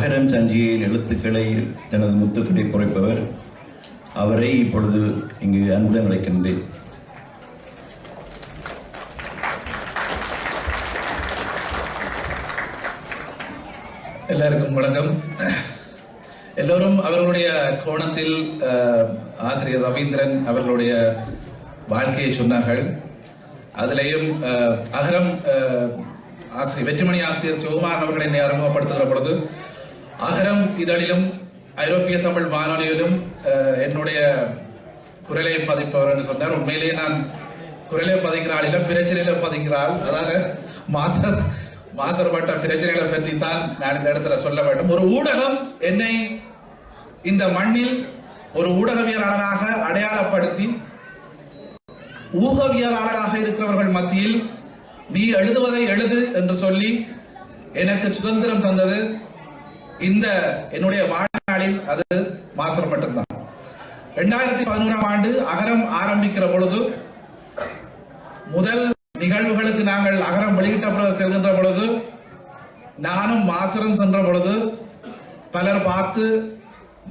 மகரம் சஞ்சிகையில் எழுத்துக்களை தனது முத்துக்களை குறைப்பவர். அவரை இப்பொழுது இங்கு அன்புடன் அழைக்கின்றேன். எல்லாருக்கும் வணக்கம். எல்லோரும் அவர்களுடைய கோணத்தில் அஹ், ஆசிரியர் ரவீந்திரன் அவர்களுடைய வாழ்க்கையை சொன்னார்கள். அதிலேயும் அஹ், அகரம் அஹ், ஆசிரியர் வெற்றிமணி ஆசிரியர் சிவகுமார் அவர்கள் என்னை அறிமுகப்படுத்துகிற பொழுது அகரம் இதழிலும் ஐரோப்பிய தமிழ் வானொலியிலும் என்னுடைய குரலை பதிப்பவர் என்று சொன்னார். உண்மையிலேயே நான் குரலை பதிக்கிறாள் இல்லை பிரச்சனையில பதிக்கிறாள் அதாவது மாசர் மாசர்பட்ட பிரச்சனைகளை பற்றி தான் நான் இந்த இடத்துல சொல்ல வேண்டும். ஒரு ஊடகம் என்னை இந்த மண்ணில் ஒரு ஊடகவியலாளராக அடையாளப்படுத்தி ஊகவியலாளராக இருக்கிறவர்கள் மத்தியில் நீ எழுதுவதை எழுது என்று சொல்லி எனக்கு சுதந்திரம் தந்தது இந்த என்னுடைய வாழ்நாளில் அது மாசரம் மட்டும்தான். ரெண்டாயிரத்தி பதினோராம் ஆண்டு அகரம் ஆரம்பிக்கிற பொழுது முதல் நிகழ்வுகளுக்கு நாங்கள் அகரம் வெளியிட்ட பிறகு செல்கின்ற பொழுது நானும் மாசரம் சென்ற பொழுது பலர் பார்த்து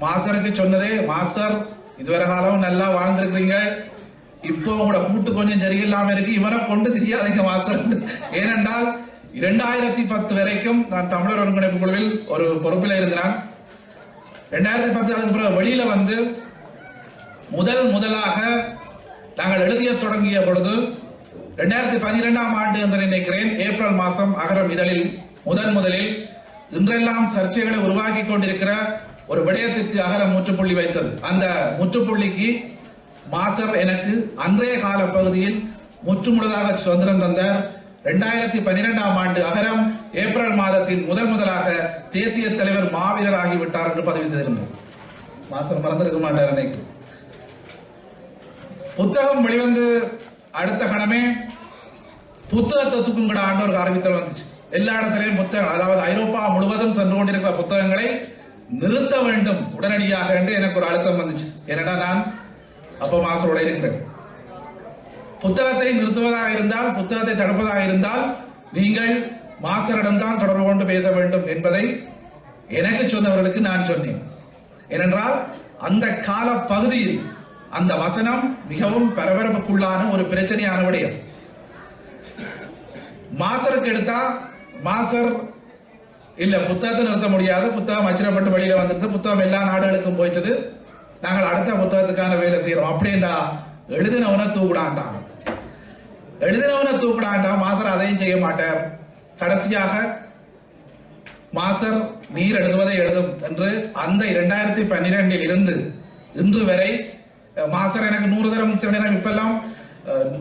மாசருக்கு சொன்னதே மாசர் இதுவரை காலம் நல்லா வாழ்ந்திருக்கிறீங்க. இப்போ உங்களோட கூட்டு கொஞ்சம் சரியில்லாம இருக்கு. இவரை கொண்டு தெரியாதீங்க மாசர். ஏனென்றால் இரண்டாயிரத்தி பத்து வரைக்கும் நான் தமிழர் ஒருங்கிணைப்பு குழுவில் ஒரு பொறுப்பில் இருந்தேன் ரெண்டாயிரத்தி பத்து அதுக்கு பிறகு வெளியில வந்து முதல் முதலாக நாங்கள் எழுதிய தொடங்கிய பொழுது ரெண்டாயிரத்தி பன்னிரெண்டாம் ஆண்டு என்று நினைக்கிறேன் ஏப்ரல் மாதம் அகரம் இதழில் முதன் முதலில் இன்றெல்லாம் சர்ச்சைகளை உருவாக்கி கொண்டிருக்கிற ஒரு விடயத்திற்கு அகரம் முற்றுப்புள்ளி வைத்தது. அந்த முற்றுப்புள்ளிக்கு மாசர் எனக்கு அன்றைய கால பகுதியில் முற்றுமுழுதாக சுதந்திரம் தந்தார். ரெண்டாயிரத்தி பனிரெண்டாம் ஆண்டு அகரம் ஏப்ரல் மாதத்தில் முதல் முதலாக தேசிய தலைவர் மாவீரர் ஆகிவிட்டார் என்று பதிவு செய்திருந்தோம். மாசம் மறந்திருக்க மாட்டார் நினைக்கிறேன் புத்தகம் வெளிவந்து அடுத்த கணமே புத்தகத்தை தூக்குங்கட ஆண்டு ஒரு ஆரம்பித்தல் வந்துச்சு. எல்லா இடத்திலையும் புத்தகம் அதாவது ஐரோப்பா முழுவதும் சென்று கொண்டிருக்கிற புத்தகங்களை நிறுத்த வேண்டும் உடனடியாக என்று எனக்கு ஒரு அழுத்தம் வந்துச்சு. ஏனென்றா நான்? அப்போ மாசோட இருக்கிறேன். புத்தகத்தை நிறுத்துவதாக இருந்தால் புத்தகத்தை தடுப்பதாக இருந்தால் நீங்கள் மாசரிடம்தான் தொடர்பு கொண்டு பேச வேண்டும் என்பதை எனக்கு சொன்னவர்களுக்கு நான் சொன்னேன். ஏனென்றால் அந்த கால பகுதியில் அந்த வசனம் மிகவும் பரபரப்புக்குள்ளான ஒரு பிரச்சனையான விடயம். மாசருக்கு எடுத்தா மாசர் இல்ல புத்தகத்தை நிறுத்த முடியாது புத்தகம் அச்சிடப்பட்டு வெளியில வந்துடுது புத்தகம் எல்லா நாடுகளுக்கும் போயிட்டது. நாங்கள் அடுத்த புத்தகத்துக்கான வேலை செய்யறோம் அப்படின்னா எழுதினவனை தூக்கிடாண்டாங்க எழுதினவனை தூக்கிடாண்டா மாசர் அதையும் செய்ய மாட்டார். கடைசியாக மாசர் நீர் எழுதுவதை எழுதும் என்று அந்த இரண்டாயிரத்தி பன்னிரெண்டில் இருந்து இன்று வரை மாசர் எனக்கு நூறு தரம் சில நேரம் இப்பெல்லாம்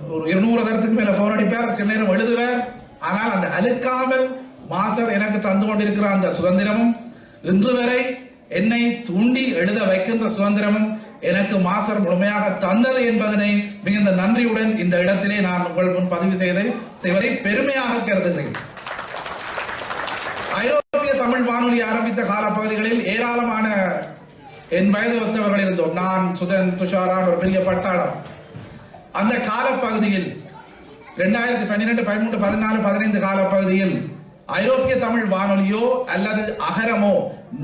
ஒரு இருநூறு தரத்துக்கு மேல போன் அடிப்பார் சில நேரம் எழுதுவார் ஆனால் அந்த அழுக்காமல் மாசர் எனக்கு தந்து கொண்டிருக்கிற அந்த சுதந்திரமும் இன்று வரை என்னை தூண்டி எழுத வைக்கின்ற சுதந்திரமும் எனக்கு மாசர் முழுமையாக தந்தது என்பதனை மிகுந்த நன்றியுடன் இந்த இடத்திலே நான் உங்கள் முன் பதிவு செய்து செய்வதை பெருமையாக கருதுகிறேன். ஐரோப்பிய தமிழ் வானொலி ஆரம்பித்த காலப்பகுதிகளில் ஏராளமான என் வயது ஒத்தவர்கள் இருந்தோம். நான் சுதன் துஷாரான் ஒரு பெரிய பட்டாளம். அந்த காலப்பகுதியில் ரெண்டாயிரத்தி பன்னிரெண்டு பதிமூன்று பதினாலு பதினைந்து காலப்பகுதியில் ஐரோப்பிய தமிழ் வானொலியோ அல்லது அகரமோ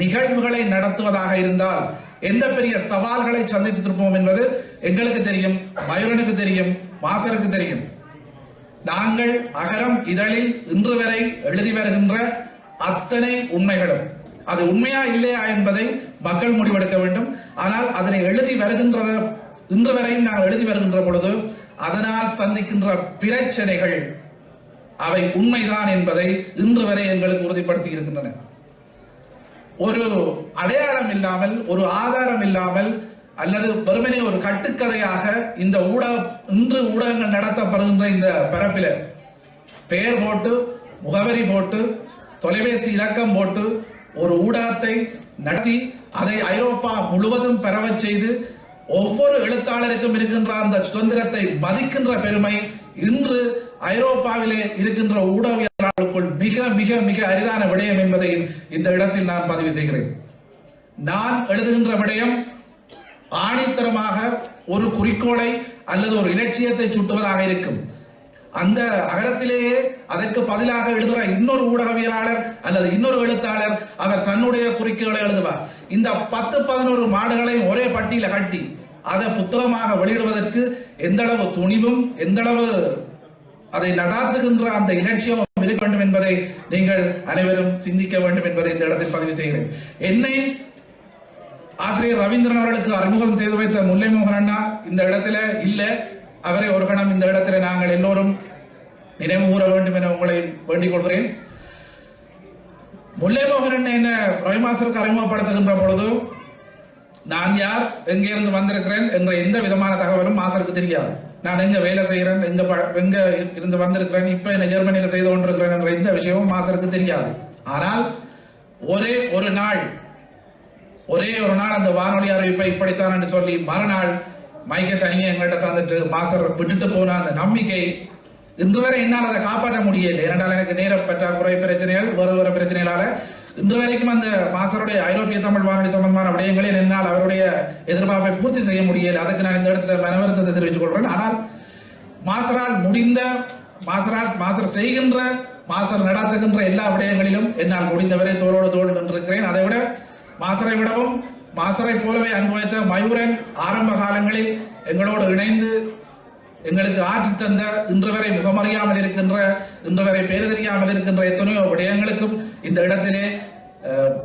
நிகழ்வுகளை நடத்துவதாக இருந்தால் எந்த பெரிய சவால்களை சந்தித்திருப்போம் என்பது எங்களுக்கு தெரியும் மயூரனுக்கு தெரியும் வாசருக்கு தெரியும். நாங்கள் அகரம் இதழில் இன்று வரை எழுதி வருகின்ற அத்தனை உண்மைகளும். அது உண்மையா இல்லையா என்பதை மக்கள் முடிவெடுக்க வேண்டும். ஆனால் அதனை எழுதி வருகின்றத இன்று வரையும் நாங்கள் எழுதி வருகின்ற பொழுது அதனால் சந்திக்கின்ற பிரச்சனைகள் அவை உண்மைதான் என்பதை இன்று வரை எங்களுக்கு உறுதிப்படுத்தி இருக்கின்றன. ஒரு அடையாளம் இல்லாமல் ஒரு ஆதாரம் இல்லாமல் அல்லது வெறுமனே ஒரு கட்டுக்கதையாக இந்த ஊடக இன்று ஊடகங்கள் நடத்தப்படுகின்ற இந்த பரப்பில் பெயர் போட்டு முகவரி போட்டு தொலைபேசி இலக்கம் போட்டு ஒரு ஊடகத்தை நடத்தி அதை ஐரோப்பா முழுவதும் பரவச் செய்து ஒவ்வொரு எழுத்தாளருக்கும் இருக்கின்ற அந்த சுதந்திரத்தை மதிக்கின்ற பெருமை இன்று ஐரோப்பாவிலே இருக்கின்ற ஊடகவியலாளர்களுக்குள் மிக மிக மிக அரிதான விடயம் என்பதை இந்த இடத்தில் நான் பதிவு செய்கிறேன். நான் எழுதுகின்ற விடயம் ஆணித்தரமாக ஒரு குறிக்கோளை அல்லது ஒரு இலட்சியத்தை சுட்டுவதாக இருக்கும். அந்த அகரத்திலேயே அதற்கு பதிலாக எழுதுகிற இன்னொரு ஊடகவியலாளர் அல்லது இன்னொரு எழுத்தாளர் அவர் தன்னுடைய குறிக்கோளை எழுதுவார். இந்த பத்து பதினோரு மாடுகளை ஒரே பட்டியல கட்டி அதை புத்தகமாக வெளியிடுவதற்கு எந்த அளவு துணிவும் எந்த அளவு அதை நடாத்துகின்ற அந்த இலட்சியம் இருக்க வேண்டும் என்பதை நீங்கள் அனைவரும் சிந்திக்க வேண்டும் என்பதை இந்த இடத்தில் பதிவு செய்கிறேன். என்னை ஆசிரியர் ரவீந்திரன் அவர்களுக்கு அறிமுகம் செய்து வைத்த முல்லை மோகன் அண்ணா இந்த இடத்துல இல்ல. அவரை ஒரு கணம் இந்த இடத்துல நாங்கள் எல்லோரும் நினைவு கூற வேண்டும் என உங்களை வேண்டிக் கொள்கிறேன். முல்லை மோகன் அண்ணா என்ன ரவிமாசருக்கு அறிமுகப்படுத்துகின்ற பொழுது நான் யார் எங்கே இருந்து வந்திருக்கிறேன் என்ற எந்த விதமான தகவலும் மாசருக்கு தெரியாது. நான் எங்க வேலை செய்கிறேன் எங்க ப- எங்க இருந்து வந்திருக்கிறேன் இப்ப என்ன ஜெர்மனியில செய்து கொண்டிருக்கிறேன் என்ற எந்த விஷயமும் மாஸ்டருக்கு தெரியாது. ஆனால் ஒரே ஒரு நாள் ஒரே ஒரு நாள் அந்த வானொலி அறிவிப்பை இப்படித்தான் என்று சொல்லி மறுநாள் மைக்கை தனியே எங்கள்கிட்ட தந்துட்டு மாஸ்டர் விட்டுட்டு போன அந்த நம்பிக்கை இன்று வரை என்னால் அதை காப்பாற்ற முடியல. ஏனென்றால் எனக்கு நேர பற்றாக்குறை பிரச்சனைகள் வேறு வேறு பிரச்சனைகளால இன்று வரைக்கும் அந்த மாஸ்டருடைய ஐரோப்பிய தமிழ் வானொலி சம்பந்தமான விடயங்களில் என்னால் அவருடைய எதிர்பார்ப்பை பூர்த்தி செய்ய முடியல. அதுக்கு நான் இந்த இடத்துல மனவருத்தத்தை தெரிவித்துக் கொள்கிறேன். ஆனால் மாஸ்டரால் முடிந்த மாசரால் மாஸ்டர் செய்கின்ற மாஸ்டர் நடத்துகின்ற எல்லா விடயங்களிலும் என்னால் முடிந்தவரை தோளோடு தோள் நின்றிருக்கிறேன். அதை விட மாஸ்டரை விடவும் மாசரை போலவே அனுபவித்த மயூரன் ஆரம்ப காலங்களில் எங்களோடு இணைந்து எங்களுக்கு ஆற்றி தந்த இன்று வரை முகமறியாமல் இருக்கின்ற இன்று வரை பேரு தெரியாமல் இருக்கின்ற எத்தனையோ விடயங்களுக்கும் இந்த இடத்திலே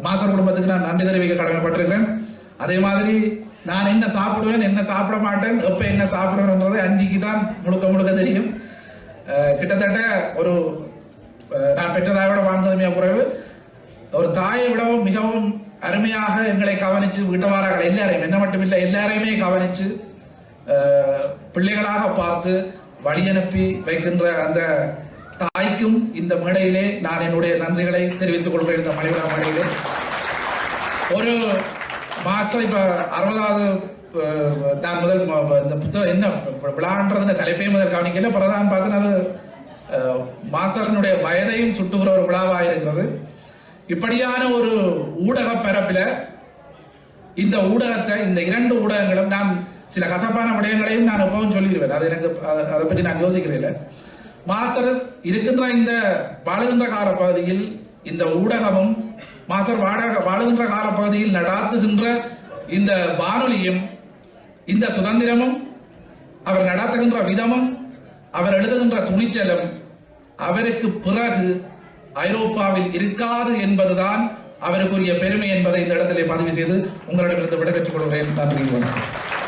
மாசர் குடும்பத்துக்கு நான் நன்றி தெரிவிக்க கடமைப்பட்டிருக்கிறேன். அதே மாதிரி நான் என்ன சாப்பிடுவேன் என்ன சாப்பிட மாட்டேன் எப்ப என்ன சாப்பிடுவேன்ன்றது அன்றைக்கு தான் முழுக்க முழுக்க தெரியும். கிட்டத்தட்ட ஒரு நான் பெற்றதாய் விட வாழ்ந்ததுமே குறைவு. ஒரு தாயை விடவும் மிகவும் அருமையாக எங்களை கவனிச்சு வீட்டவாராக எல்லாரையும் என்ன மட்டும் இல்லை எல்லாரையுமே கவனிச்சு பிள்ளைகளாக பார்த்து வழியனுப்பி வைக்கின்ற அந்த தாய்க்கும் இந்த மேடையிலே நான் என்னுடைய நன்றிகளை தெரிவித்துக் கொள்கிறேன் இந்த மலைவிழா மேடையிலே. ஒரு மாஸ்டர் இப்ப அறுபதாவது நான் முதல் இந்த புத்தகம் என்ன விழான்றதுன தலைப்பையும் முதல் கவனிக்கல பிரதான் பார்த்தேன் அது அஹ், மாஸ்டரினுடைய வயதையும் சுட்டுகிற ஒரு விழாவாக இருக்கிறது இப்படியான ஒரு ஊடக பரப்பில் இந்த ஊடகத்தை இந்த இரண்டு ஊடகங்களும் நான் சில கசப்பான விடயங்களையும் நான் எப்பவும் சொல்லிடுவேன். அது எனக்கு அதை பற்றி நான் யோசிக்கிறேன் மாசர் மாஸ்டர் இருக்கின்ற இந்த வாழுகின்ற காலப்பகுதியில் இந்த ஊடகமும் மாஸ்டர் வாடக வாழுகின்ற காலப்பகுதியில் நடாத்துகின்ற இந்த வானொலியும் இந்த சுதந்திரமும் அவர் நடாத்துகின்ற விதமும் அவர் எழுதுகின்ற துணிச்சலும் அவருக்கு பிறகு ஐரோப்பாவில் இருக்காது என்பதுதான் அவருக்குரிய பெருமை என்பதை இந்த இடத்திலே பதிவு செய்து உங்களிடமிருந்து விடைபெற்றுக் கொள்கிறேன். நன்றி வணக்கம்.